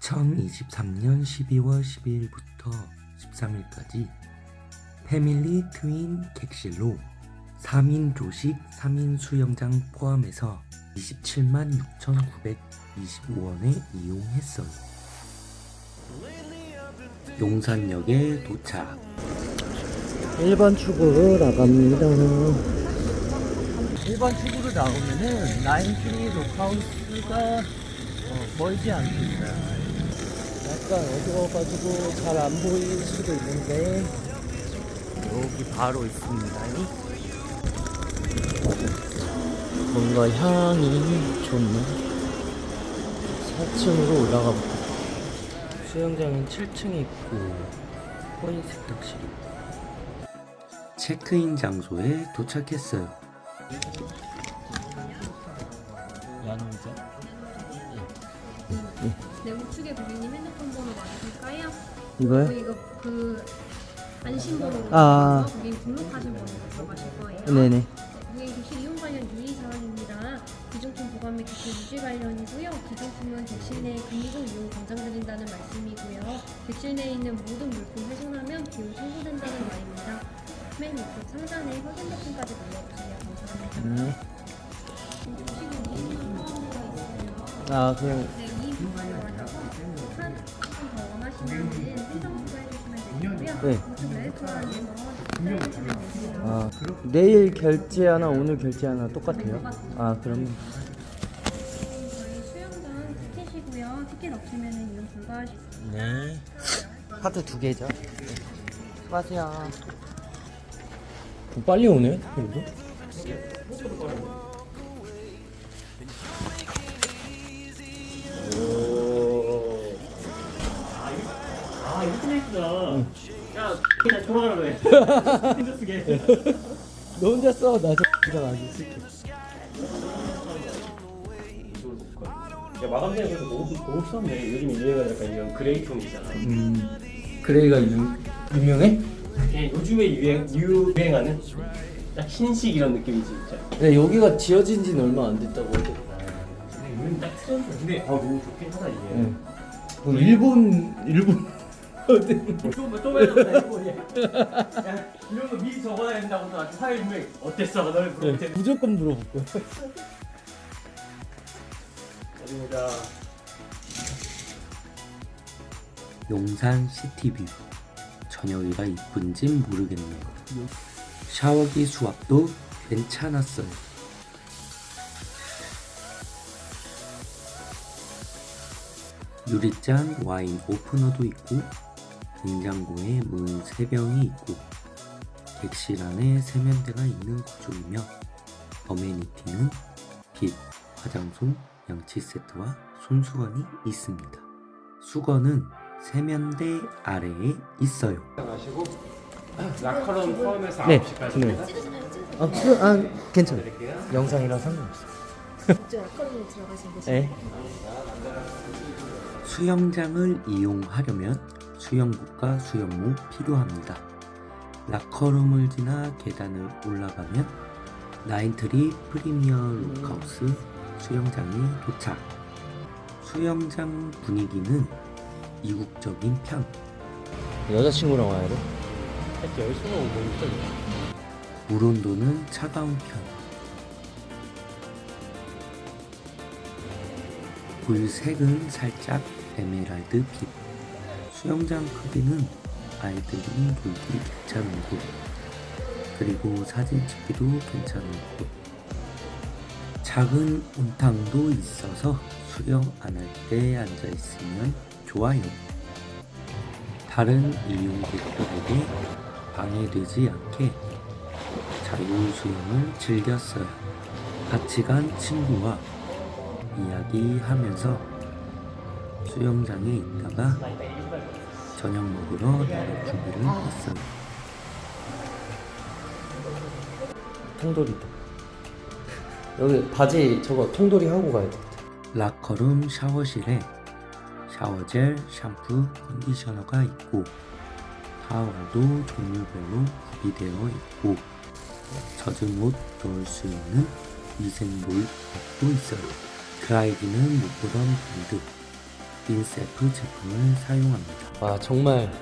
(2023년 12월 12일부터 13일까지) 패밀리 트윈 객실로 3인 조식 3인 수영장 포함해서 27만 6,925원에 이용했어요. 용산역에 도착. 1번 출구로 나갑니다. 1번 출구로 나오면은 나인트리 로카우스가 어, 멀지 않습니다. 약간 어두워가지고 잘 안 보일 수도 있는데 여기 바로 있습니다. 뭔가 향이 좋네. 4층으로 올라가 볼게요. 수영장은 7층에 있고 코인 세탁실이 있고 체크인 장소에 도착했어요. 양자 네, 우측에 고객님 핸드폰 번호 맞으실까요? 이거요? 이거 그 안심 번호로 아. 들어가서 고객님 등록하신 번호로 들어가실 거예요. 네네. 네, 고객님 객실 이용 관련 유의 사항입니다. 기존품 보관 및 객실 유지 관련이고요. 기존품은 객실 내에 금고 이용 권장드린다는 말씀이고요. 객실 내에 있는 모든 물품 훼손하면 비용 청구된다는 말입니다. 맨 위쪽 상단에 확인 버튼까지 눌러주세요. 감사합니다. 네. 객실 이용 번호가 있어요. 아 그냥 네, 이 부분을 되고요. 네. 아 내일 결제하나 오늘 결제하나 똑같아요? 아 그러면 저희 수영장 티켓이고요. 티켓 없으면은 이용 불가하시고 네. 카드 두 개죠. 수고하세요. 빨리 오네, 그래도. 아 이거 진짜 예쁘다. 야 그냥 돌아가라 해. 힘들 쓰게. 너 혼자 써, 나 저기다 가기 쓸게. 야 마감되는 그래서 너무 너무 썼네. 요즘 유행하는 약간 이런 그레이 톤 있잖아. 음, 그레이가 유, 유명해? 요즘에 유행 유행하는 딱 흰식 이런 느낌이지 진짜. 네, 여기가 지어진 지는 얼마 안 됐다고 하더라고. 근데 요즘 딱 트렌드. 근데 아 너무 좋긴 하다 이게. 네. 뭐 일본, 일본. 또또 배웠다 이거 얘. 야 이런 거 미리 적어야 된다고 또 아주 화요일 유행 어땠어 너를 물어볼 때. 무조건 물어볼 거야. 어디 보자. 용산 시티뷰. 저녁이가 이쁜진 모르겠네요. 샤워기 수압도 괜찮았어요. 유리잔 와인 오프너도 있고 냉장고에 문 3병이 있고 객실 안에 세면대가 있는 구조이며 어메니티는 빛, 화장솜, 양치 세트와 손수건이 있습니다. 수건은 세면대 아래에 있어요. 라커룸 포함해서 네, 9시까지. 네. 아, 그, 아 괜찮아. 영상이라 상관없어. 저 아까로 들어가신 곳이 네. 수영장을 이용하려면 수영복과 수영모 필요합니다. 라커룸을 지나 계단을 올라가면 나인트리 프리미어 룩하우스 수영장에 도착. 수영장 분위기는 이국적인 편. 여자친구랑 와야 돼? 살짝 열심히 오고 있어. 물 온도는 차가운 편. 물 색은 살짝 에메랄드 빛. 수영장 크기는 아이들이 놀기 괜찮은 곳. 그리고 사진 찍기도 괜찮은 곳. 작은 온탕도 있어서 수영 안 할 때 앉아 있으면 좋아요. 다른 이용 객들에게 방해되지 않게 자유 수영을 즐겼어요. 같이 간 친구와 이야기하면서 수영장에 있다가 저녁 먹으러 나갈 준비를 했어요. 통돌이다. 여기 바지 저거 통돌이 하고 가야 돼. 라커룸 샤워실에 샤워젤, 샴푸, 컨디셔너가 있고 타월도 종류별로 구비되어 있고 젖은 옷 넣을 수 있는 위생몰법도 있어요. 드라이기는 못 보던 브랜드 인세프 제품을 사용합니다. 와 정말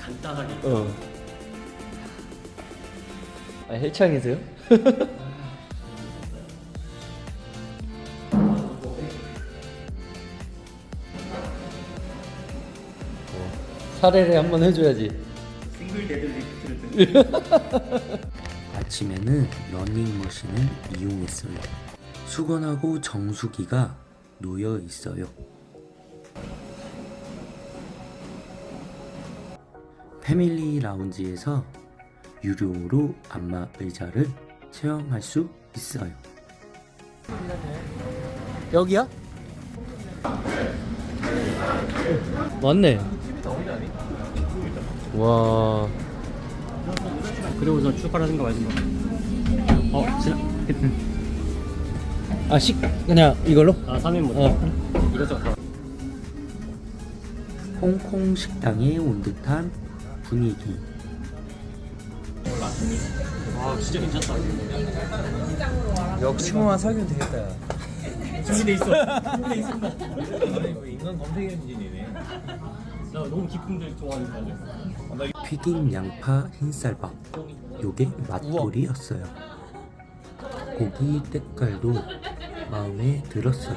간단하게. 어. 아 헬창이세요? 사례를 한번 해줘야지. 싱글 데드리프트를 든 아침에는 러닝머신을 이용했어요. 수건하고 정수기가 놓여 있어요. 패밀리 라운지에서 유료로 안마 의자를 체험할 수 있어요. 여기야? 맞네. 와. 그리고서 출발하는 거 맞은 거. 어, 지나. 아, 식 그냥 이걸로? 아, 3인분. 어. 이것저것 다. 홍콩 식당에 온 듯한 분위기. 와, 진짜 괜찮다. 역치고만 사귀면 되겠다. 준비돼 있어. 준비돼 뭐 인간 검색 엔진이네. 나 너무 깊은 데 좋아하는 거 튀김 양파 흰쌀밥. 요게 맛돌이었어요. 고기 때깔도 마음에 들었어요.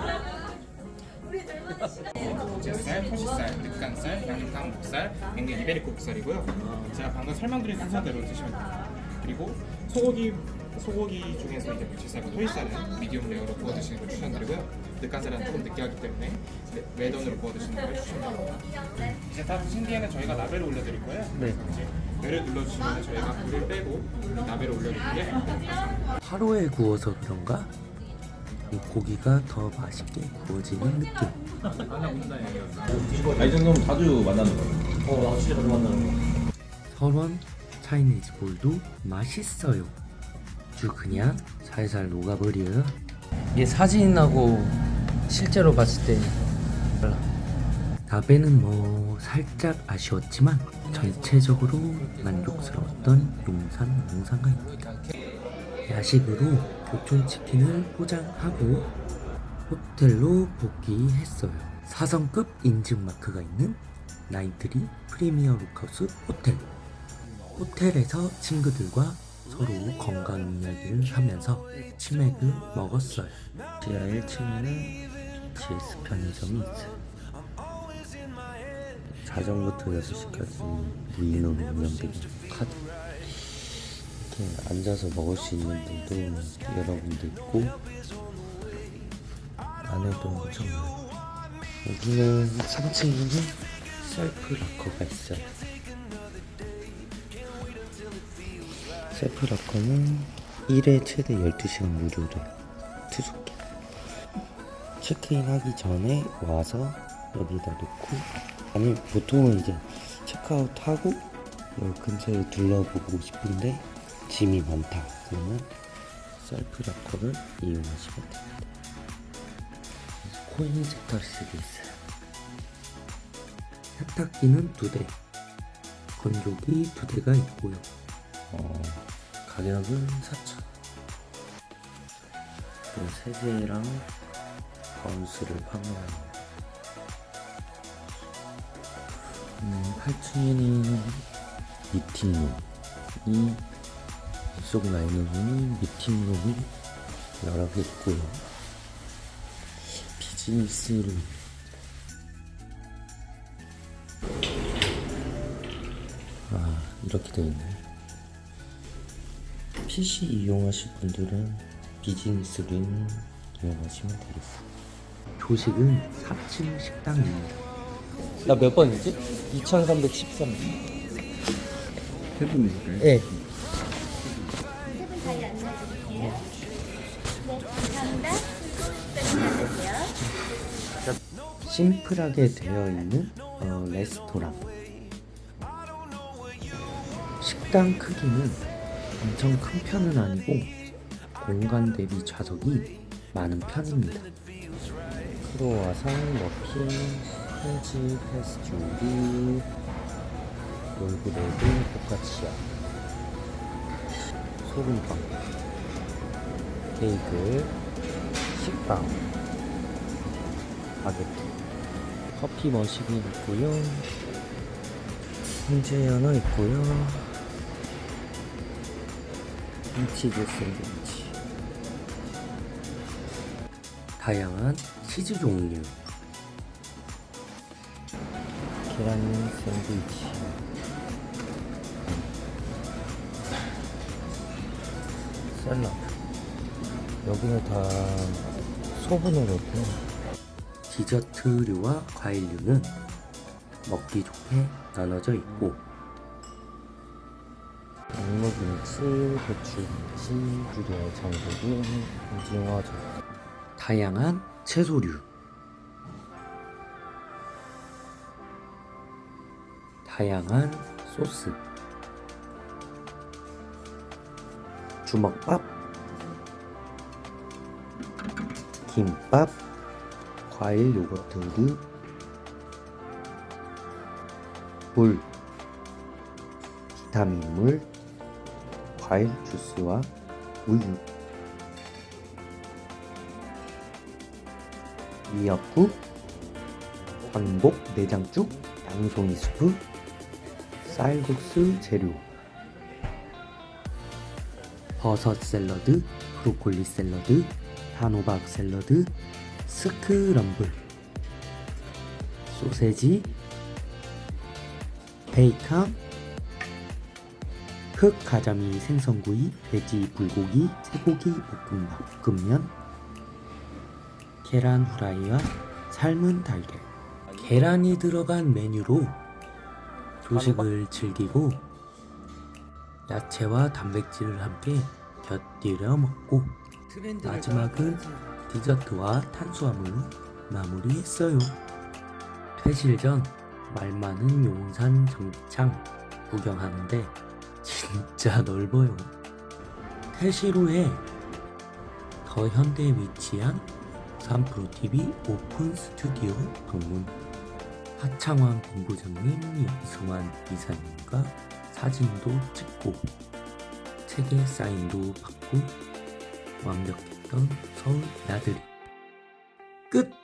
제살, 토시살, 늑간살, 양념탕 목살, 맹gen 이베리코 목살이고요. 제가 방금 설명드린 순서대로 드시면 됩니다. 그리고 소고기 소고기 중에서 이제 멸치살과 토시살은 미디움 레어로 구워 드시는 걸 추천드리고요. 늑간살은 조금 느끼하기 때문에 레- 웰던으로 구워 드시는 걸 추천드립니다. 이제 다 드신 뒤에는 저희가 라벨을 올려드릴 거예요. 네. 이제 뇌를 눌러주시면 저희가 불을 빼고 라벨을 올려드리게 하루에 구워서 그런가? 이 고기가 더 맛있게 구워지는 느낌. 아, 이 정도면 자주 만나는 거야. 어, 나 진짜 자주 만나는 거. 설원 차이니즈 볼도 맛있어요. 주 그냥 살살 녹아버려요. 이게 사진하고 실제로 봤을 때 달라. 나베는 뭐 살짝 아쉬웠지만 전체적으로 만족스러웠던 용산 영상가입니다. 야식으로 교촌 치킨을 포장하고 호텔로 복귀했어요. 4성급 인증 마크가 있는 나인트리 프리미어 룩하우스 호텔. 호텔에서 친구들과 서로 건강 이야기를 하면서 치맥을 먹었어요. 지하 1층에는 GS 편의점이 있어요. 자전거 들여서 시켜준 무인으로 운영되는 카드. 이렇게 앉아서 먹을 수 있는 분도 여러 군데 있고 안에도 엄청 많아요. 여기는 3층에는 셀프 락커가 있어요. 셀프 락커는 1회 최대 12시간 무료래요. 투숙기. 체크인 하기 전에 와서 여기다 놓고 아니 보통은 이제 체크아웃 하고 여기 근처에 둘러보고 싶은데 짐이 많다 그러면 셀프 락커를 이용하시면 됩니다. 코인 세탁실이 있어요. 세탁기는 두 대, 건조기 두 대가 있고요. 어, 가격은 4천. 또 세제랑 바운스를 판매합니다. 음, 8층에는 미팅룸, 이 이쪽 라인으로는 미팅룸이 여러 개 있고요. 비즈니스룸. 아, 이렇게 되어 있네. PC 이용하실 분들은 비즈니스룸 이용하시면 되겠어요. 조식은 4층 식당입니다. 나 몇 번이지? 2313. 세분이실까요? 예. 심플하게 되어 있는 어, 레스토랑. 식당 크기는 엄청 큰 편은 아니고 공간 대비 좌석이 많은 편입니다. 크로와상, 머핀, 펜치, 페스츄리, 롤브레드, 포카치아. 소금빵, 케이크, 식빵, 바게트, 커피 머신이 있고요. 훈제 하나 있고요. 치즈 샌드위치. 다양한 치즈 종류. 계란 샌드위치. 샐러드. 여기는 다 소분으로 돼. 디저트류와 과일류는 먹기 좋게 나눠져 있고 양무김치, 배추김치, 유리알 장조림, 오징어젓 다양한 채소류. 다양한 소스. 주먹밥. 김밥. 과일 요거트류 물. 비타민물 과일 주스와 우유. 미역국 황복 내장죽 양송이 수프 쌀국수 재료. 버섯 샐러드 브로콜리 샐러드 단호박 샐러드 스크럼블. 소세지 베이컨 흑가자미 생선구이 돼지 불고기 쇠고기 볶음밥 볶음면 계란 후라이와 삶은 달걀 계란이 들어간 메뉴로 조식을 즐기고 야채와 단백질을 함께 곁들여 먹고 마지막은 디저트와 탄수화물로 마무리했어요. 퇴실 전 말 많은 용산 정창 구경하는데 진짜 넓어요. 후에 더 현대에 위치한 삼프로 TV 오픈 스튜디오 방문 하창환 본부장님, 이승환 이사님과 사진도 찍고 책에 사인도 받고 완벽했던 서울 나들이 끝!